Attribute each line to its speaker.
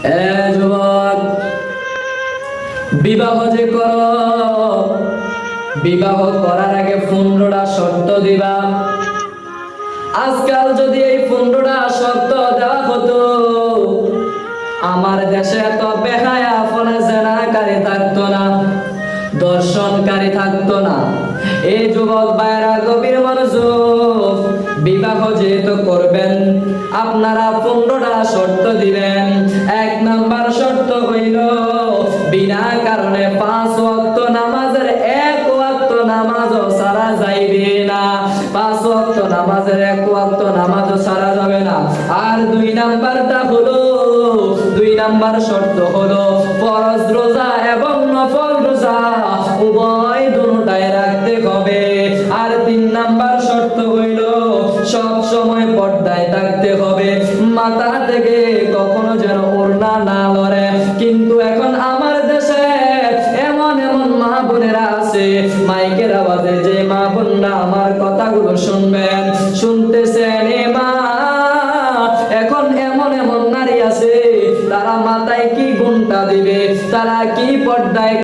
Speaker 1: যুবক, বিবাহ যে করো। বিবাহ করার আগে পনেরোটা শর্ত দিবা। আজকাল যদি এই পনেরোটা শর্ত দেওয়া হতো, আমার দেশে এত বেহায়া ফোনা জেনাকারী থাকতো না, দর্শনকারী থাকতো না। এই যুবক ভাইরা গভীর মনোযোগ, বিবাহ যেহেতু করবেন, আপনারা পনেরোটা শর্ত দিবেন। বিনা কারণে পাঁচ ওয়াক্ত নামাজের এক ওয়াক্ত নামাজও সারা যাইবে না। পাঁচ ওয়াক্ত নামাজের এক ওয়াক্ত নামাজও সারা যাবে না। আর দুই নাম্বারটা হলো, দুই নাম্বার শর্ত হলো, ফরজ রোজা এবং নফল রোজা উভয় দুটাই রাখতে হবে। আর তিন নাম্বার শর্ত হইল, সব সময় পর্দায় থাকতে হবে। মাথা থেকে কখনো যেন ওড়না না লড়ে কিন্তু এখন আওয়াজে যে মা বোনরা আমার কথাগুলো শুনবেন, শুনতেছেন এ মা। এখন এমন এমন নারী আছে, তারা মাথায় কি ঘুমটা দিবে, তারা কি পর্দায়